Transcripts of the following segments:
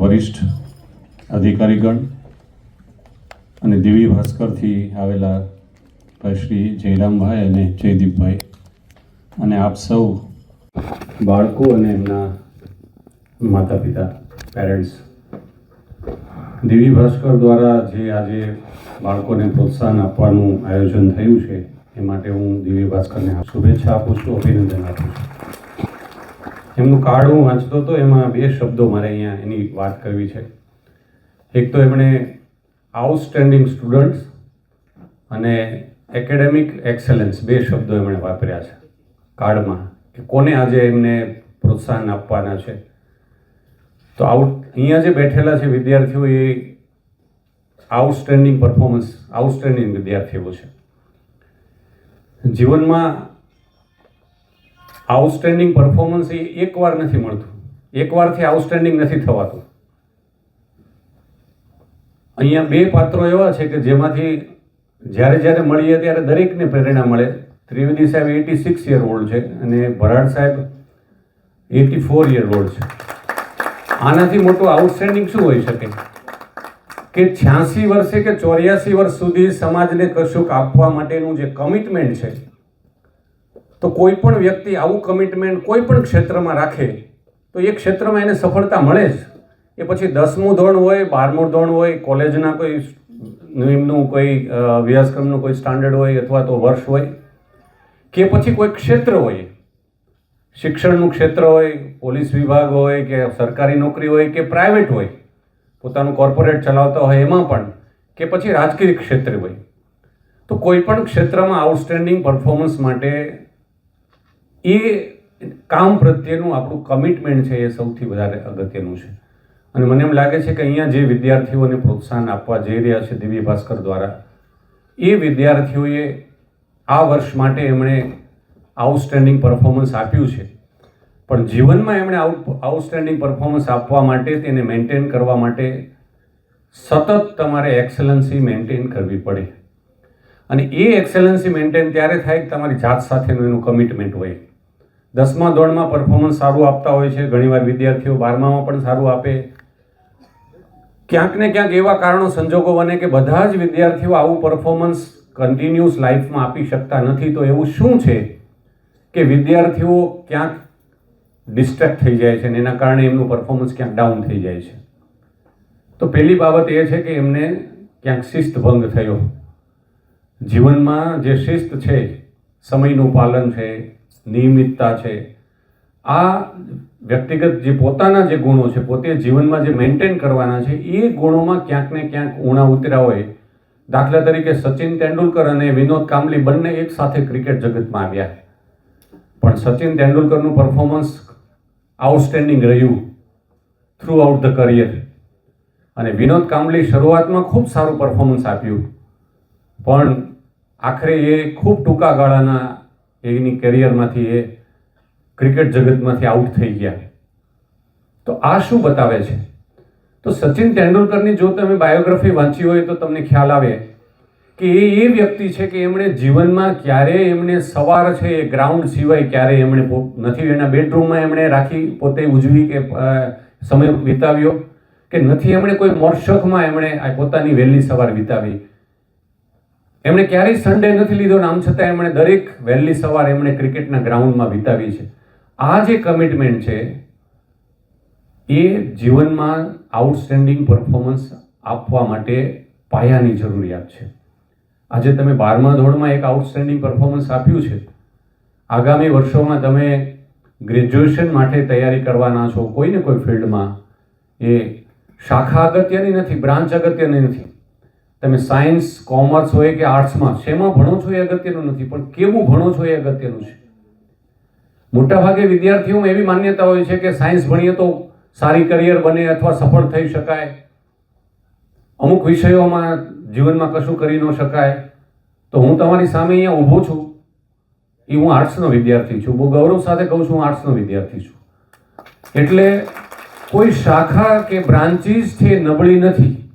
વરિષ્ઠ અધિકારીગણ અને દેવી ભાસ્કરથી આવેલા ભાઈ શ્રી જયરામભાઈ અને જયદીપભાઈ અને આપ સૌ બાળકો અને એમના માતા પિતા પેરેન્ટ્સ દેવી ભાસ્કર દ્વારા જે આજે બાળકોને પ્રોત્સાહન આપવાનું આયોજન થયું છે, એ માટે હું દેવી ભાસ્કરને શુભેચ્છા આપું છું, અભિનંદન આપું છું. એમનું કાર્ડ હું વાંચતો હતો, એમાં બે શબ્દો મારે અહીંયા એની વાત કરવી છે. એક તો એમણે આઉટસ્ટેન્ડિંગ સ્ટુડન્ટ્સ અને એકેડેમિક એક્સેલન્સ બે શબ્દો એમણે વાપર્યા છે કાર્ડમાં કે કોને આજે એમને પ્રોત્સાહન આપવાના છે. તો આઉટ, અહીંયા જે બેઠેલા છે વિદ્યાર્થીઓ એ આઉટસ્ટેન્ડિંગ પરફોર્મન્સ આઉટસ્ટેન્ડિંગ વિદ્યાર્થીઓ છે. જીવનમાં આઉટસ્ટેન્ડિંગ પરફોર્મન્સ એ એકવાર નથી મળતું. એકવારથી આઉટસ્ટેન્ડિંગ નથી થવાતું. અહીંયા બે પાત્રો એવા છે કે જેમાંથી જ્યારે જ્યારે મળીએ ત્યારે દરેકને પ્રેરણા મળે. ત્રિવેદી સાહેબ એટી સિક્સ યર ઓલ્ડ છે અને ભરાડ સાહેબ એટી ફોર યર ઓલ્ડ છે. આનાથી મોટું આઉટસ્ટેન્ડિંગ શું હોઈ શકે? કે છ્યાસી વર્ષે કે ચોર્યાસી વર્ષ સુધી સમાજને કશુંક આપવા માટેનું જે કમિટમેન્ટ છે તો કોઈ પણ વ્યક્તિ આવું કમિટમેન્ટ કોઈ પણ ક્ષેત્રમાં રાખે, તો એ ક્ષેત્રમાં એને સફળતા મળે જ. એ પછી દસમું ધોરણ હોય, બારમું ધોરણ હોય, કોલેજના કોઈ નિયમનું કોઈ અભ્યાસક્રમનું કોઈ સ્ટાન્ડર્ડ હોય અથવા તો વર્ષ હોય, કે પછી કોઈ ક્ષેત્ર હોય, શિક્ષણનું ક્ષેત્ર હોય, પોલીસ વિભાગ હોય, કે સરકારી નોકરી હોય, કે પ્રાઇવેટ હોય, પોતાનું કોર્પોરેટ ચલાવતા હોય એમાં પણ, કે પછી રાજકીય ક્ષેત્ર હોય. તો કોઈ પણ ક્ષેત્રમાં આઉટસ્ટેન્ડિંગ પરફોર્મન્સ માટે એ કામ પ્રત્યેનું આપણું કમિટમેન્ટ છે એ સૌથી વધારે અગત્યનું છે. અને મને એમ લાગે છે કે અહીંયા જે વિદ્યાર્થીઓને પ્રોત્સાહન આપવા જઈ રહ્યા છે દિવ્ય ભાસ્કર દ્વારા, એ વિદ્યાર્થીઓએ આ વર્ષ માટે એમણે આઉટસ્ટેન્ડિંગ પરફોર્મન્સ આપ્યું છે. પણ જીવનમાં એમણે આઉટ આઉટસ્ટેન્ડિંગ પરફોર્મન્સ આપવા માટે તેને મેન્ટેન કરવા માટે સતત તમારે એક્સલન્સી મેન્ટેન કરવી પડે. અને એ એક્સેલન્સી મેન્ટેન ત્યારે થાય કે તમારી જાત સાથેનું એનું કમિટમેન્ટ હોય. દસમા ધોરણમાં પરફોર્મન્સ સારું આપતા હોય છે. ઘણીવાર વિદ્યાર્થીઓ બારમામાં પણ સારું આપે. ક્યાંક ને ક્યાંક એવા કારણો સંજોગો બને કે બધા જ વિદ્યાર્થીઓ આવું પરફોર્મન્સ કન્ટિન્યુઅસ લાઈફમાં આપી શકતા નથી. તો એવું શું છે કે વિદ્યાર્થીઓ ક્યાંક ડિસ્ટ્રેક્ટ થઈ જાય છે અને એના કારણે એમનું પરફોર્મન્સ ક્યાંક ડાઉન થઈ જાય છે? તો પહેલી બાબત એ છે કે એમને ક્યાંક શિસ્ત ભંગ થયો. જીવનમાં જે શિસ્ત છે, સમયનું પાલન છે નિયમિતતા છે. આ વ્યક્તિગત જે પોતાના જે ગુણો છે, પોતે જીવનમાં જે મેન્ટેન કરવાના છે, એ ગુણોમાં ક્યાંક ને ક્યાંક ઉણા ઉતર્યા હોય. દાખલા તરીકે સચિન તેંડુલકર અને વિનોદ કાંબલી બંને એક સાથે ક્રિકેટ જગતમાં આવ્યા. પણ સચિન તેંડુલકરનું પરફોર્મન્સ આઉટસ્ટેન્ડિંગ રહ્યું થ્રુ આઉટ ધ કરિયર અને વિનોદ કાંબલી શરૂઆતમાં ખૂબ સારું પરફોર્મન્સ આપ્યું. પણ આખરે એ ખૂબ ટૂંકા ગાળાના એની કેરિયરમાંથી એ ક્રિકેટ જગતમાંથી આઉટ થઈ ગયા. તો આ શું બતાવે છે? તો સચિન તેંડુલકરની જો તમે બાયોગ્રાફી વાંચી હોય તો તમને ખ્યાલ આવે કે એ એ વ્યક્તિ છે કે એમણે જીવનમાં ક્યારેય એમણે સવાર છે એ ગ્રાઉન્ડ સિવાય ક્યારેય એમણે નથી એના બેડરૂમમાં એમણે રાખી પોતે ઉજવી કે સમય વિતાવ્યો કે નથી એમણે કોઈ મોર્શકમાં એમણે પોતાની વહેલી સવાર વિતાવી. એમણે ક્યારેય સન્ડે નથી લીધો નામ છતાં એમણે દરેક વહેલી સવાર એમણે ક્રિકેટના ગ્રાઉન્ડમાં વિતાવી છે. આ જે કમિટમેન્ટ છે, એ જીવનમાં આઉટસ્ટેન્ડિંગ પરફોર્મન્સ આપવા માટે પાયાની જરૂરિયાત છે. આજે તમે બારમા ધોરણમાં એક આઉટસ્ટેન્ડિંગ પરફોર્મન્સ આપ્યું છે. આગામી વર્ષોમાં તમે ગ્રેજ્યુએશન માટે તૈયારી કરવાના છો, કોઈને કોઈ ફિલ્ડમાં, એ શાખા અગત્યની નથી બ્રાન્ચ અગત્યની નથી. તમે સાયન્સ, કોમર્સ હોય કે આર્ટ્સમાં, શેમાં ભણો છો એ અગત્યનું નથી, પણ કેવું ભણો છો એ અગત્યનું છે. મોટાભાગે વિદ્યાર્થીઓમાં એવી માન્યતા હોય છે કે સાયન્સ ભણીએ તો સારી કરિયર બને અથવા સફળ થઈ શકાય. અમુક વિષયોમાં જીવનમાં કશું કરી ન શકાય. તો હું તમારી સામે અહીંયા ઊભો છું. એ હું આર્ટ્સનો વિદ્યાર્થી છું. બહુ ગૌરવ સાથે કહું છું હું આર્ટ્સનો વિદ્યાર્થી છું. એટલે કોઈ શાખા કે બ્રાન્ચીસ છે નબળી નથી.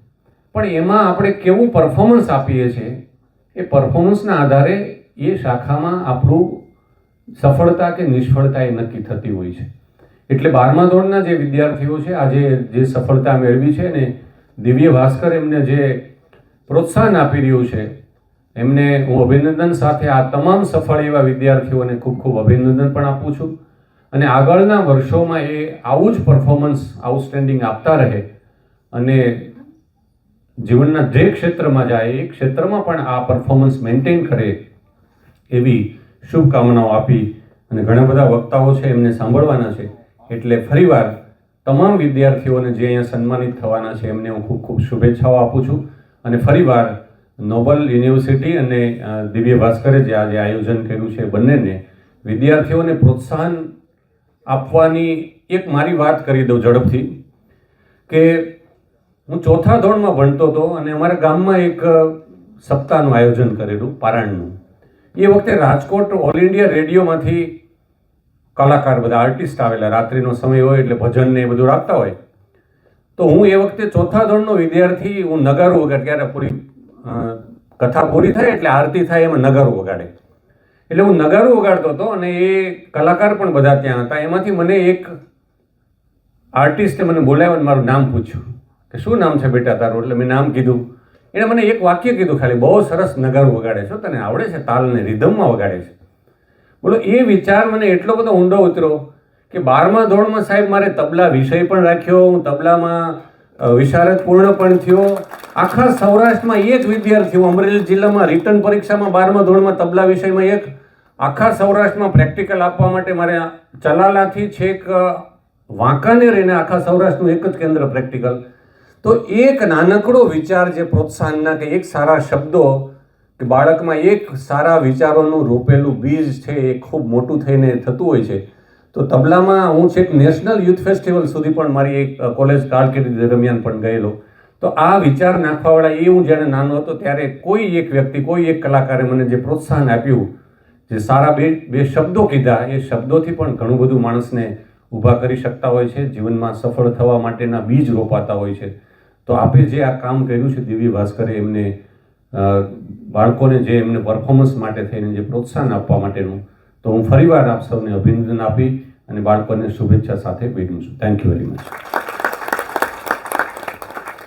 પણ એમાં આપણે કેવું પરફોર્મન્સ આપીએ છીએ? એ પરફોર્મન્સના આધારે એ શાખામાં આપણું સફળતા કે નિષ્ફળતા એ નક્કી થતી હોય છે. એટલે બારમા ધોરણના જે વિદ્યાર્થીઓ છે, આજે જે સફળતા મેળવી છે ને દિવ્ય ભાસ્કર એમને જે પ્રોત્સાહન આપી રહ્યું છે, એમને હું અભિનંદન સાથે આ તમામ સફળ એવા વિદ્યાર્થીઓને ખૂબ ખૂબ અભિનંદન પણ આપું છું. અને આગળના વર્ષોમાં એ આવું જ પરફોર્મન્સ આઉટસ્ટેન્ડિંગ આપતા રહે અને જીવનના જે ક્ષેત્રમાં જાય, એ ક્ષેત્રમાં પણ આ પરફોર્મન્સ મેન્ટેન કરે એવી શુભકામનાઓ આપી અને ઘણા બધા વક્તાઓ છે એમને સાંભળવાના છે. એટલે ફરીવાર તમામ વિદ્યાર્થીઓને જે અહીંયા સન્માનિત થવાના છે, એમને હું ખૂબ ખૂબ શુભેચ્છાઓ આપું છું. અને ફરીવાર નોબલ યુનિવર્સિટી અને દિવ્ય ભાસ્કરે જે આજે આયોજન કર્યું છે બંનેને વિદ્યાર્થીઓને પ્રોત્સાહન આપવાની એક મારી વાત કરી દઉં ઝડપથી કે હું ચોથા ધોરણમાં ભણતો હતો અને અમારા ગામમાં એક સપ્તાહનું આયોજન કરેલું પારાયણનું એ વખતે રાજકોટ ઓલ ઇન્ડિયા રેડિયોમાંથી કલાકાર બધા, આર્ટિસ્ટ આવેલા. રાત્રિનો સમય હોય એટલે ભજન ને એ બધું રાખતા હોય. તો હું એ વખતે ચોથા ધોરણનો વિદ્યાર્થી, હું નગારું વગાડ, ક્યારે પૂરી કથા પૂરી થાય એટલે આરતી થાય એમાં નગારું વગાડે. એટલે હું નગારું વગાડતો હતો અને એ કલાકાર પણ બધા ત્યાં હતા. એમાંથી મને એક આર્ટિસ્ટે મને બોલાવ્યો અને મારું નામ પૂછ્યું. કે શું નામ છે બેટા તારું? એટલે મેં નામ કીધું. એણે મને એક વાક્ય કીધું ખાલી, બહુ સરસ નગારું વગાડે છો, તને આવડે છે તાલને રિધમમાં વગાડે છે. બોલો, એ વિચાર મને એટલો બધો ઊંડો ઉતર્યો કે બારમા ધોરણમાં સાહેબ મારે તબલા વિષય પણ રાખ્યો, હું તબલામાં વિશારદ પૂર્ણ પણ થયો. આખા સૌરાષ્ટ્રમાં એક વિદ્યાર્થી હું અમરેલી જિલ્લામાં રિટર્ન પરીક્ષામાં બારમા ધોરણમાં તબલા વિષયમાં એક. આખા સૌરાષ્ટ્રમાં પ્રેક્ટિકલ આપવા માટે મારે ચલાલાથી છેક વાંકાને એને આખા સૌરાષ્ટ્રનું એક જ કેન્દ્ર પ્રેક્ટિકલ. તો એક નાનકડો વિચાર જે પ્રોત્સાહનના કે એક સારા શબ્દો કે બાળકમાં એક સારા વિચારોનું રોપેલું બીજ છે એ ખૂબ મોટું થઈને થતું હોય છે. તો તબલામાં હું છેક નેશનલ યુથ ફેસ્ટિવલ સુધી પણ મારી એક કોલેજ કારકિર્દી દરમિયાન પણ ગયેલો. તો આ વિચાર નાખવાવાળા એ હું જ્યારે નાનો હતો ત્યારે કોઈ એક વ્યક્તિ, કોઈ એક કલાકારે મને જે પ્રોત્સાહન આપ્યું, જે સારા બે બે શબ્દો કીધા, એ શબ્દોથી પણ ઘણું બધું માણસને ઊભા કરી શકતા હોય છે, જીવનમાં સફળ થવા માટેના બીજ રોપાતા હોય છે. તો આપે જે આ કામ કર્યું છે દિવ્ય ભાસ્કરે એમને બાળકોને જે એમને પરફોર્મન્સ માટે થઈને જે પ્રોત્સાહન આપવા માટેનું, તો હું ફરીવાર આપ સૌને અભિનંદન આપી અને બાળકોને શુભેચ્છા સાથે ભેટું છું. Thank you very much